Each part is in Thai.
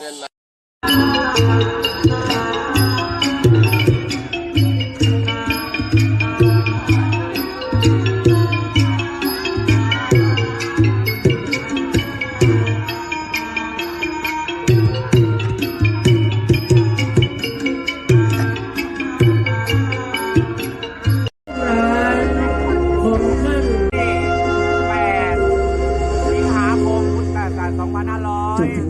ผมขึ้น8สิงหาคมพุทธศักราช2500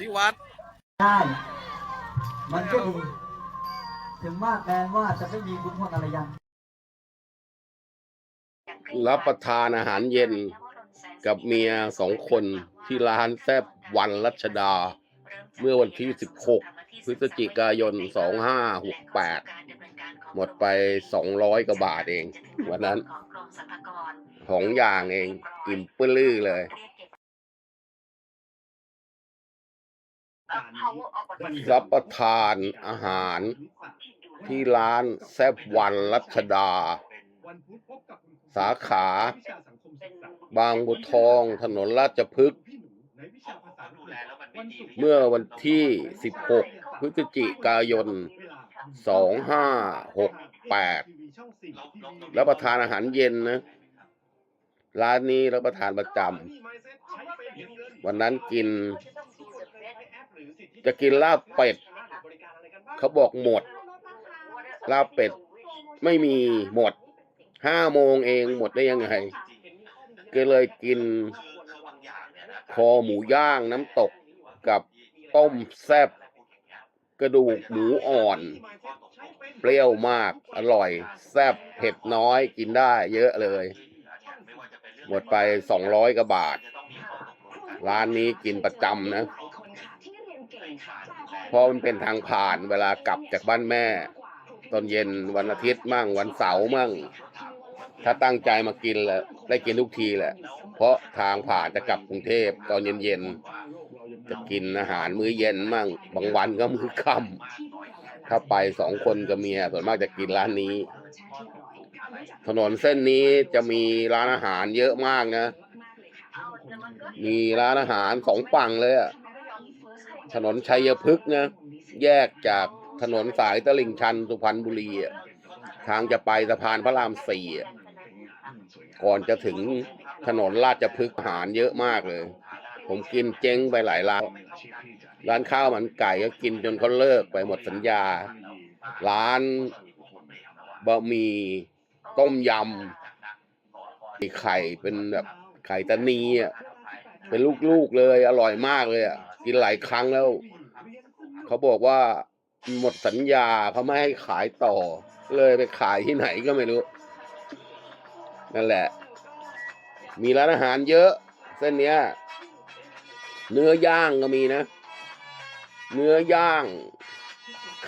ที่วัด ได้มันก็ดีถึงมากแม้ว่าจะไม่มีบุญพลอะไรยังรับประทานอาหารเย็นกับเมียสองคนที่ร้านแซบวันรัชดา เมื่อวันที่ 16 พฤศจิกายน 2568 หมดไป 200กว่าบาทเอง วันนั้น ของอย่างเอง อิ่มปลื้อเลย รับประทานอาหารที่ร้านแซบวันรัชดา สาขา บางบัวทองถนนราชพฤกษ์เมื่อวันที่ 16 พฤศจิกายน 2568 รับประทานอาหารเย็นนะ ร้านนี้รับประทานประจำวันนั้นกิน จะกินลาบเป็ด เขาบอกหมด ลาบเป็ด ไม่มีหมด ห้าโมงเองหมดได้ยังไง ก็เลยกิน คอหมูย่างน้ำตกกับต้มแซบกระดูกหมูอ่อน เปรี้ยวมาก อร่อย แซบเผ็ดน้อยกินได้ เยอะเลย หมดไปสองร้อยกว่าบาท ร้านนี้กินประจำนะ เพราะมันเป็นทางผ่านเวลากลับจากบ้านแม่ ตอนเย็นวันอาทิตย์มั่งวันเสาร์มั่ง ถ้าตั้งใจมากินแหละได้กินทุกทีแหละ เพราะทางผ่านจะกลับกรุงเทพตอนเย็นๆจะกินอาหารมื้อเย็นมั่งบางวันก็มื้อค่ำถ้าไปสองคนกับเมียส่วนมากจะกินร้านนี้ ถนนเส้นนี้จะมีร้านอาหารเยอะมากนะ มีร้านอาหารสองฝั่งเลยอะ ถนนชัยพฤกษ์นะแยกจากถนนสายตลิ่งชันสุพรรณบุรีอะทางจะไปสะพานพระรามสี่อะก่อนจะถึงถนนราชพฤกษ์อาหารเยอะมากเลย ผมกินเจ๊งไปหลายร้าน ร้านข้าวมันไก่ก็กินจนเขาเลิกไปหมดสัญญา ร้านบะหมี่ต้มยำมีไข่เป็นแบบไข่ตานีอะเป็นลูกๆเลย อร่อยมากเลยอะ กินหลายครั้งแล้ว เขาบอกว่าหมดสัญญาเขาไม่ให้ขายต่อ เลยไปขายที่ไหนก็ไม่รู้ นั่นแหละ มีร้านอาหารเยอะ เส้นเนี้ย เนื้อย่างก็มีนะ เนื้อย่าง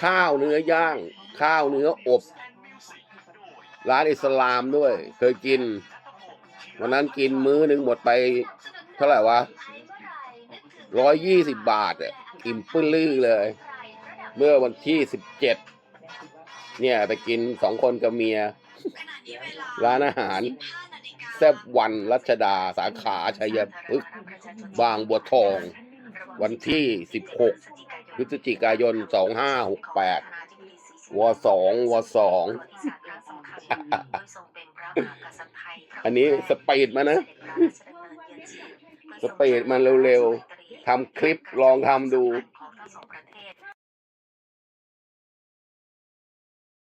ข้าวเนื้อย่าง ข้าวเนื้ออบ ร้านอิสลามด้วย เคยกินวันนั้นกินมื้อหนึ่งหมดไป เท่าไหร่วะ ร้อยยี่สิบบาทอะอิ่มปื้นลือเลย เมื่อวันที่สิบเจ็ดเนี่ยไปกินสองคนกับเมีย ร้านอาหาร แซบวันรัชดาสาขาชัยพฤกษ์บางบัวทอง วันที่สิบหกพฤศจิกายนสองห้าหกแปดวสองวสองอันนี้สปีดมานะ สปีดมันเร็วๆ ทำคลิปลองทำดู